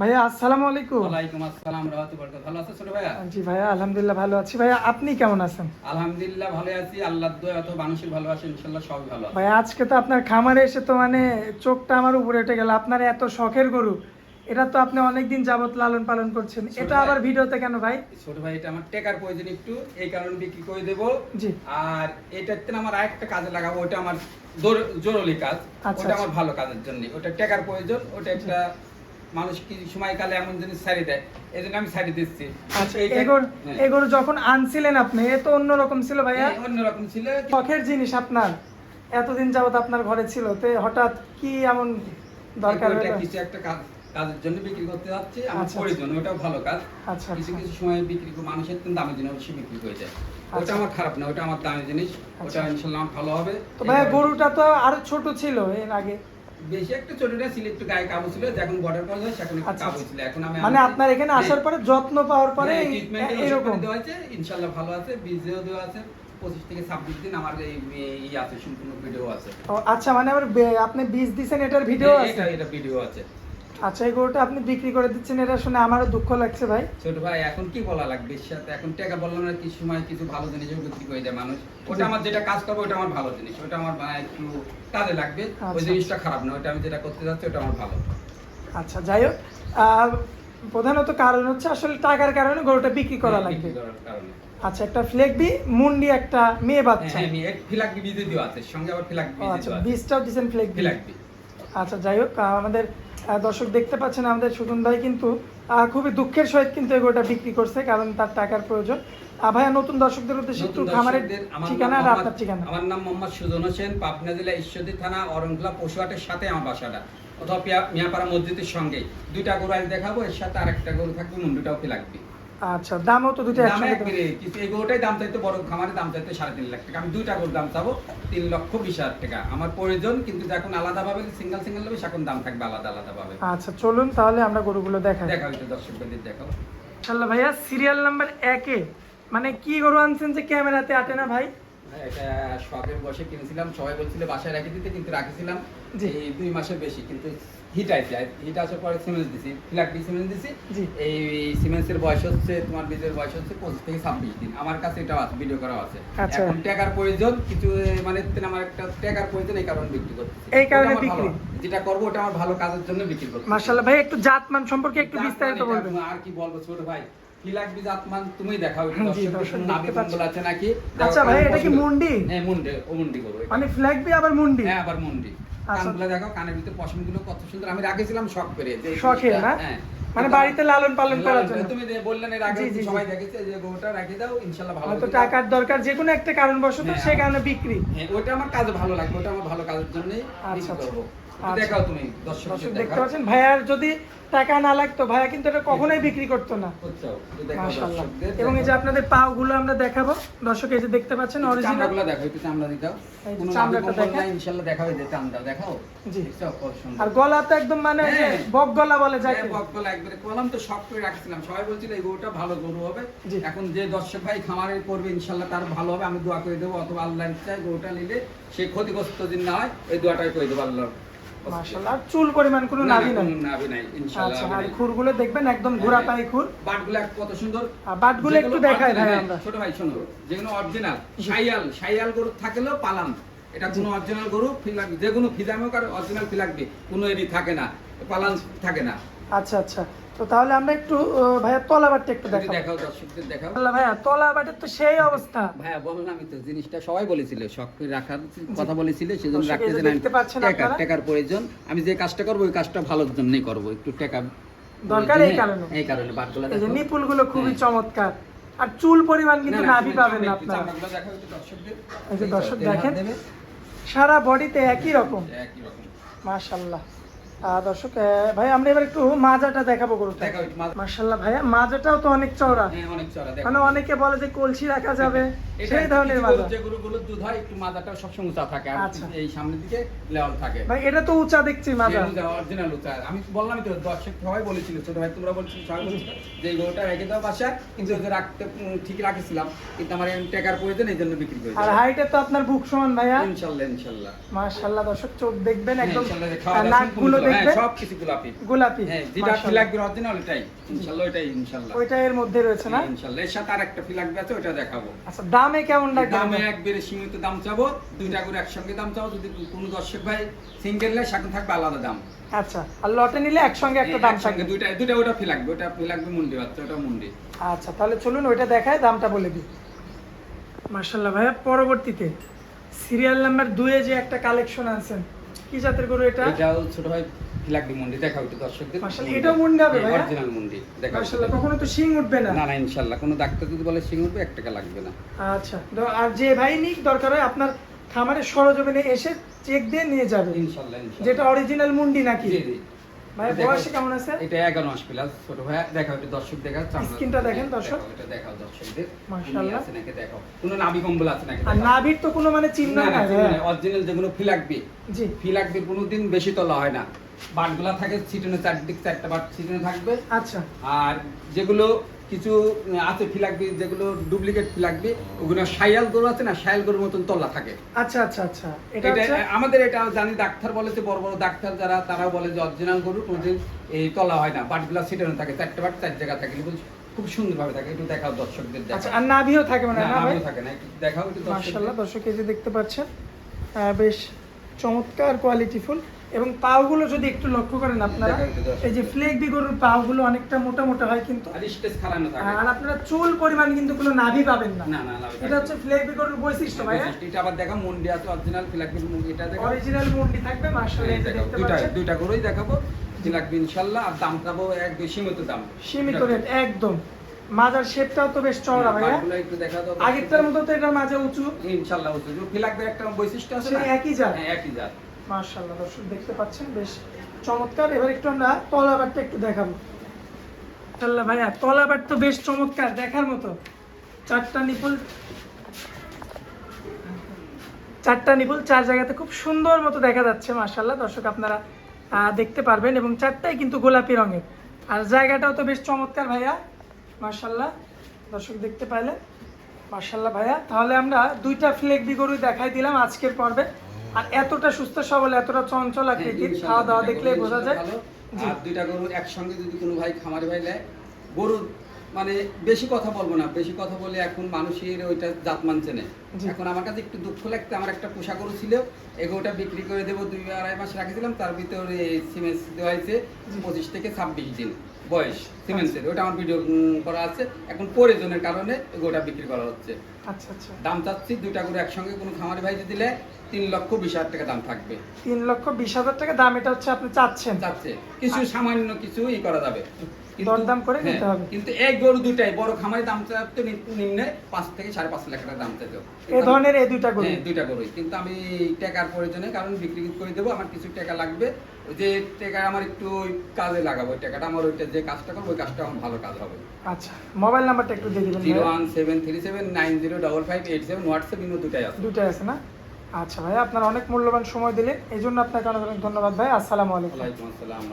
ভাইয়া আসসালামু আলাইকুম। ওয়ালাইকুম আসসালাম রাহমাতুল্লাহি ভালো আছো ছোট ভাইয়া? জি ভাইয়া আলহামদুলিল্লাহ ভালো আছি। ভাইয়া আপনি কেমন আছেন? আলহামদুলিল্লাহ ভালো আছি। আল্লাহর দয়া মানুষের ভালোবাসা ইনশাআল্লাহ সবই ভালো আছে। ভাইয়া আজকে তো আপনার খামারে এসে তো মানে চোখটা আমার উপরে উঠে গেল। আপনার এত শখের গরু এটা তো আপনি অনেকদিন যাবত লালন পালন করছেন। এটা। আবার ভিডিওতে কেন ভাই? ছোট ভাই এটা আমার টেকার প্রয়োজন একটু। এই কারণে বিক্রি করে দেব। জি। আর এটাতে না আমার আরেকটা কাজে লাগাবো ওটা আমার জরুরি কাজ। আচ্ছা, ওটা আমার আচ্ছা। ভালো কাজের জন্য। ওটা টেকার প্রয়োজন। ওটা একটা মানুষ কি সময়কালে এমন জিনিস ছাড়ি দেয়? এই জন্য আমি ছাড়ি দিচ্ছি। আচ্ছা এগোর হ্যাঁ। যখন আনছিলেন আপনি এ তো অন্যরকম ছিল ভাইয়া। অন্যরকম ছিল। শখের জিনিস আপনার। এতদিন যাবত আপনার ঘরে ছিল তো হঠাৎ কি এমন দরকার কিছু একটা কাজ কাজের জন্য বিক্রি করতে যাচ্ছি। আমার আচ্ছা, প্রয়োজন ওটাও ভালো কাজ। আচ্ছা কিছু আচ্ছা। কিছু সময় বিক্রি মানুষের তো দামের জন্য অবশ্যই বিক্রি করে যায়। ওটা আচ্ছা। আমার খারাপ না ওটা আমার দামের জিনিস। ওটা আচ্ছা। ইনশাল্লাহ ভালো হবে। তো কারণে- গরুটা তো আরও ছোট ছিল এর আগে। বেশি একটা ছোটটা ছিল একটু গায়ে কাবু ছিল যখন বর্ডার করা যায় সেখন আচ্ছা, কাবু আচ্ছা। ছিল এখন আমি মানে আপনার এখানে আসার পরে যত্ন পাওয়ার পরে হ্যাঁ, এরকম। দেওয়া আছে ইনশাল্লাহ ভালো আছে বীজেও দেওয়া আছে পঁচিশ থেকে ছাব্বিশ দিন আমার এই আছে সম্পূর্ণ ভিডিও আছে। আচ্ছা মানে আবার আপনি বীজ দিছেন এটার ভিডিও হ্যাঁ, আছে? এটা ভিডিও আছে। আচ্ছা এই গরুটা আপনি বিক্রি করে দিচ্ছেন এটা শুনে আমারও দুঃখ লাগছে ভাই। ছোট ভাই এখন কি বলা লাগবে? সাথে এখন টাকা বললাম না কিছু সময় কিছু ভালো জিনিসও বিক্রি করে দেয় মানুষ। ওটা আমার যেটা কাজ করবে ওটা আমার ভালো জিনিস। ওটা আমার একটু কাজে লাগবে ওই আচ্ছা। জিনিসটা খারাপ না ওটা আমি যেটা করতে যাচ্ছি ওটা আমার ভালো। আচ্ছা যাই হোক প্রধানত কারণ হচ্ছে আসলে টাকার কারণে গরুটা বিক্রি করা হ্যাঁ, লাগবে। আচ্ছা একটা ফ্লেগবি মুন্ডি একটা মেয়ে বাচ্চা। হ্যাঁ আমি এক ফিলাক বিজে দেওয়া আছে সঙ্গে আবার বিজে আচ্ছা দেওয়া আছে। বীজটাও দিচ্ছেন ফ্লেগবি বি আচ্ছা যাই হোক আমাদের দর্শক দেখতে পাচ্ছেন আমাদের সুদন ভাই কিন্তু খুবই দুঃখের সহিত কিন্তু এগুলোটা বিক্রি করছে কারণ তার টাকার প্রয়োজন। ভাইয়া নতুন দর্শকদের উদ্দেশ্যে একটু খামারের ঠিকানা আর আপনার ঠিকানা। আমার নাম মোহাম্মদ সুজন হোসেন পাবনা জেলা ঈশ্বরদী থানা অরণখোলা পশুহাটের সাথে আমার বাসাটা অথবা মিয়াপাড়া মসজিদের সঙ্গে। দুইটা গরু আজ দেখাবো এর সাথে আরেকটা গরু থাকবে মুন্ডুটাও কি লাগবে? আচ্ছা দামও তো দুটো একসাথে কিন্তু। এই গরুটাই দাম চাইতে বড় খামারের দাম চাইতে সাড়ে তিন লাখ টাকা। আমি দুইটা গরুর দাম চাবো তিন লক্ষ বিশ হাজার টাকা। আমার প্রয়োজন কিন্তু যখন আলাদা ভাবে সিঙ্গেল সিঙ্গেল নেবে সেখন দাম থাকবে আলাদা আলাদা ভাবে আচ্ছা চলুন তাহলে আমরা গরুগুলো দেখাই। দেখা হইতো দর্শকদের দেখাও ইনশাল্লাহ ভাইয়া সিরিয়াল নাম্বার একে মানে কি গরু আনছেন যে ক্যামেরাতে আটে না ভাই? এটা শখের বসে কিনেছিলাম। সবাই বলছিল বাসায় রেখে দিতে। কিন্তু রাখেছিলাম। এই দুই মাসের বেশি কিন্তু হিট হিট আসার পরে সিমেন্ট দিছি। সিমেন্ট দিছি। এই সিমেন্টের বয়স হচ্ছে তোমার বীজের বয়স হচ্ছে পঁচিশ থেকে ছাব্বিশ দিন। আমার কাছে এটা আছে ভিডিও করা আছে। আচ্ছা। এখন টাকার প্রয়োজন কিছু মানে আমার একটা টাকার প্রয়োজন এই কারণে বিক্রি করতে এই কারণে বিক্রি? যেটা করব ওটা আমার ভালো কাজের জন্য বিক্রি মার্শাল্লাহ ভাই একটু জাতমান সম্পর্কে একটু বিস্তারিত বলবেন। আর কি বলব ছোট ভাই? কি লাগবে জাতমান তুমি দেখাও জি, দর্শকদের দর্শক কোনো দেখতে নাভি পাচ্ছে। মঙ্গল আছে নাকি? আচ্ছা ভাই, এটা কি মুন্ডি? হ্যাঁ মুন্ডে ও মুন্ডি করব। এটা। ফ্ল্যাগবি আবার মুন্ডি? হ্যাঁ আবার মুন্ডি। কানগুলো দেখো কানের ভিতরে পশমগুলো কত সুন্দর। আমি রাখেছিলাম শখ করে যে এই না? হ্যাঁ। মানে বাড়িতে লালন পালন করার জন্য। তুমি বললেন এর আগে। সবাই দেখেছে যে রেখে দাও ইনশাআল্লাহ ভালো হয়তো টাকার দরকার যে কোনো একটা কারণবশত হ্যাঁ, সে কারণে বিক্রি। হ্যাঁ ওটা আমার কাজ ভালো লাগবে ওটা আমার ভালো কাজের জন্যই আচ্ছা। দেখাও তুমি দর্শক দেখতে পাচ্ছেন? ভাইয়ার যদি টাকা না লাগতো ভাইয়া কিন্তু এটা কখনোই বিক্রি করতো না। মাশাআল্লাহ। এবং এই যে আপনাদের পাও গুলো আমরা দেখাবো। দর্শক এই যে দেখতে পাচ্ছেন অরিজিনাল চামড়াগুলো দেখো একটু চামড়া দিতাও। চামড়াটা নাভি কম্বল ইনশাআল্লাহ দেখাও এই যে চামড়া দেখাও। জি। আর গলা তো একদম মানে হ্যাঁ। বক গলা বলে যাকে। হ্যাঁ, বকবলা একবারে। কলাম তো শখ করে রাখছিলাম। সবাই বলছিল এই গরুটা ভালো গরু হবে। এখন যে দর্শক ভাই খামারে করবে ইনশাল্লাহ তার ভালো হবে। আমি দোয়া করে দেবো অথবা আল্লাহ ইচ্ছায় গরুটা নিলে সে ক্ষতিগ্রস্ত দিন না হয় এই দোয়াটাই করে দেবো আল্লাহ মাশাআল্লাহ। চুল পরিমাণ কোনো নাভি নাই? নাভি নাই ইনশাল্লাহ আচ্ছা আর খুরগুলো দেখবেন একদম ঘোরা খুর। বাটগুলো কত সুন্দর। বাটগুলো একটু দেখাই ভাই আমরা। ছোট ভাই শোনো যেগুলো অরিজিনাল গরু থাকলেও পালাম। এটা কোনো অরিজিনাল গরু ফিলাক যে কোনো ফিজামে আর অরিজিনাল ফিলাকবে কোনো এরই থাকে না পালান থাকে না। আচ্ছা আচ্ছা। তো তাহলে আমরা একটু ভাইয়া তলাবারটা একটু দেখাবো দেখাও দর্শকদের দেখাও আল্লাহ ভাইয়া তলাবাটের তো সেই অবস্থা ভাইয়া বললামই তো জিনিসটা সবাই বলেছিল শখ করে রাখার কথা বলেছিল সেজন্য রাখতে দেখতে পাচ্ছেন টাকা আপনারা? টাকার প্রয়োজন আমি যে কাজটা করব ওই কাজটা ভালোর জন্যই করব একটু টাকা দরকার এই কারণে। এই কারণে বাটগুলো দেখো নিপুলগুলো খুবই হ্যাঁ। চমৎকার আর চুল পরিমাণ কিন্তু না, না, নাভি পাবেন না আপনারা দেখাও। এই যে দর্শক দেখেন। সারা বডিতে একই রকম একই রকম। মাশাল্লাহ আহ, দর্শক ভাই আমরা এবার একটু মাজাটা দেখাবো গরুটা ভাইয়া মাজাটাও তো অনেক চওড়া হ্যাঁ। মানে অনেকে বলে যে কলসি রাখা যাবে সেই ধরনের মাজা যে দুধ হয়, একটু সবসময় উঁচা থাকে, আর আচ্ছা। এই সামনের দিকে লেওয়াল থাকে। ভাই এটা তো উঁচা দেখছি মাজা যে উঁচা, আমি বললামই তো, দর্শক সবাই বলেছিল, ছোট ভাই তোমরা বলছিলে, সবাই বলছিল যে এই গরুটা রেখে দাও বাসায়, কিন্তু রাখতে ঠিক রাখেছিলাম, কিন্তু আমার টাকার প্রয়োজন, এই জন্য বিক্রি করে আর হাইটে তো আপনার বুক সমান ভাইয়া ইনশাল্লাহ, ইনশাল্লাহ। মাশাল্লাহ দর্শক চোখ দেখবেন একদম ইনশাল্লাহ, খাওয়া নাকগুলো সম্পূর্ণ সব কিছু গোলাপি। গোলাপি। হ্যাঁ যেটা অরিজিনাল ইনশাআল্লাহ ওটাই ইনশাআল্লাহ। ওইটা এর মধ্যে রয়েছে না? ইনশাআল্লাহ। এর সাথে আর একটা ফিলাকবি আছে ওটা দেখাবো। আচ্ছা দামে কেমন লাগবে? দামে একবারে সীমিত দাম চাবো দুইটা করে একসঙ্গে দাম চাবো। যদি কোনো দর্শক ভাই সিঙ্গেল নেয় সেখানে থাকবে আলাদা দাম। আচ্ছা আর লটে নিলে একসঙ্গে একটা দাম থাকবে। দুইটা দুইটা ওটা ফিলাকবি ওটা ফিলাকবি মুন্ডি বাচ্চা ওটা মুন্ডি। আচ্ছা তাহলে চলুন ওইটা দেখায় দামটা বলে দিই। মার্শাল্লাহ ভাইয়া পরবর্তীতে সিরিয়াল নাম্বার দুয়ে যে একটা কালেকশন আনছেন কি জাতের গরু এটা? এটাও ছোট ভাই মুন্ডি দেখাও একটু দর্শকদের। মাশাআল্লাহ, এটাও মুন্ডি হবে ভাইয়া? অরিজিনাল মুন্ডি মার্শাল্লাহ কখনো তো শিং উঠবে না? না না ইনশাআল্লাহ কোনো ডাক্তার যদি বলে সিং উঠবে এক টাকা লাগবে না। আচ্ছা আর যে ভাই নিক দরকার হয় আপনার খামারের সরজমিনে এসে চেক দিয়ে নিয়ে যাবে। ইনশাআল্লাহ যেটা অরিজিনাল মুন্ডি নাকি? জি জি। ভাই দেখো, কেমন আছে? এটা এগারো মাস প্লাস ছোট ভাই দেখাও একটু দর্শক দেখাও স্কিনটা দেখেন দর্শক। এটা দেখাও দর্শকদের। মাশাআল্লাহ। আছে নাকি দেখাও। কোনো নাভি কম্বল আছে নাকি আর নাভির তো কোনো মানে চিহ্ন নাই অরিজিনাল যেগুলো ফিলাকবি জি। ফিলাকবি কোনোদিন বেশি তোলা হয় না। বাটগুলা থাকে ছিটনে চারদিক চারটা বাট ছিটনে থাকবে। আচ্ছা। আর যেগুলো কিছু আছে ফিলাকবি যেগুলো ডুপ্লিকেট ফিলাকবি ওগুলো গরু আছে না গরুর মতন তল্লা থাকে। আচ্ছা আচ্ছা আচ্ছা। এটা আমাদের এটা জানি ডাক্তার বড় বড় ডাক্তার যারা বলে যে অরিজিনাল গরু কোনোদিন এই তলা হয় না বাটগুলা ছিটানো থাকে চারটে বাট চার জায়গা থাকে এগুলো খুব সুন্দর ভাবে থাকে একটু দেখাও দর্শকদের আচ্ছা আর নাভিও থাকে মানে না, না ভাই? আমিও থাকে না দেখাও দর্শক এই যে দেখতে পাচ্ছেন বেশ চমৎকার কোয়ালিটিফুল এবং পাওগুলো যদি একটু লক্ষ্য করেন আপনারা দেখো। এই যে ফ্লেক বি গরুর পাওগুলো অনেকটা মোটা মোটা হয় কিন্তু। আর আপনারা চুল পরিমাণ কিন্তু কোনো নাভি পাবেন না। এটা হচ্ছে ফ্লেক গরুর বৈশিষ্ট্য ভাইয়া। এটা আবার দেখা মুন্ডি আছে অরিজিনাল ফিলাকবি মুন্ডি এটা দেখাও অরিজিনাল মুন্ডি থাকবে দেখতে দুইটা দুইটা গরুই দেখাবো ফিলাকবি ইনশাআল্লাহ আর দাম চাবো এক বেশি মতো দাম। সীমিত রেট একদম। মাজার শেপটাও তো বেশ চওড়া ভাইয়া। বাটগুলো একটু দেখা দাও আগেরটার মতো তো এটা মাঝে উঁচু। ইনশাআল্লাহ হচ্ছে ফিলাকবির একটা বৈশিষ্ট্য আছে একই জাত। হ্যাঁ একই জাত। মার্শাল্লাহ দর্শক দেখতে পাচ্ছেন, বেশ চমৎকার। এবার একটু আমরা তলাবারটা একটু দেখাবো। মার্শাল্লাহ ভাইয়া তলাবার তো বেশ চমৎকার, দেখার মতো। চারটা নিপুল চারটা নিপুল চার জায়গাতে খুব সুন্দর মতো দেখা যাচ্ছে মার্শাল্লাহ দর্শক আপনারা দেখতে পারবেন এবং চারটাই কিন্তু গোলাপি রঙের। আর জায়গাটাও তো বেশ চমৎকার ভাইয়া মার্শাল্লাহ দর্শক দেখতে পাইলেন মার্শাল্লাহ ভাইয়া। তাহলে আমরা দুইটা ফ্লেক গরু দেখাই দিলাম আজকের পর্বে। আর এতটা সুস্থ সবল এতটা চঞ্চল আকৃতির কি খাওয়া দাওয়া দেখলে বোঝা যায়। আর দুইটা গরু একসঙ্গে যদি কোনো ভাই খামারে ভাই নেয় গরু মানে বেশি কথা বলব না বেশি কথা বলে এখন মানুষের ওইটা জাত মানছে না। এখন আমার কাছে একটু দুঃখ লাগতো আমার একটা গরু ছিল এগোটা বিক্রি করে দেবো দুই আড়াই মাস রেখেছিলাম তার ভিতরে সিমেন্স দেওয়া হয়েছে পঁচিশ থেকে ছাব্বিশ দিন বয়স সিমেন্সের ওটা আমার ভিডিও করা আছে। এখন প্রয়োজনের কারণে এগোটা বিক্রি করা হচ্ছে। আচ্ছা আচ্ছা। দাম চাচ্ছি দুইটা গরু একসঙ্গে কোনো খামারে ভাই দিলে তিন লক্ষ বিশ হাজার টাকা দাম থাকবে। তিন লক্ষ বিশ হাজার টাকা দাম এটা হচ্ছে আপনি চাচ্ছেন? যাচ্ছে কিছু সামান্য কিছু ই করা যাবে। দরদাম করে হ্যাঁ, নিতে হবে। কিন্তু এক গরু দুইটাই বড় খামারি দাম চাইতে নিম্নে পাঁচ থেকে সাড়ে পাঁচ লাখ টাকা দাম চাইতে এই ধরনের এই দুইটা গরু। হ্যাঁ দুইটা গরুই। কিন্তু আমি টাকার প্রয়োজনে কারণ বিক্রি করে দেবো আমার কিছু টাকা লাগবে। ওই যে টাকা আমার একটু কাজে লাগাবো টাকাটা আমার ওইটা যে কাজটা করব ওই কাজটা আমার ভালো কাজ হবে। আচ্ছা মোবাইল নাম্বারটা একটু দিয়ে দিবেন zero one seven three seven nine zero double five eight seven WhatsApp imo দুটাই আছে। দুইটাই আছে না? আচ্ছা ভাই আপনার অনেক মূল্যবান সময় দিলেন এই জন্য আপনাকে অনেক অনেক ধন্যবাদ ভাই আসসালামু আলাইকুম। আসসালাম।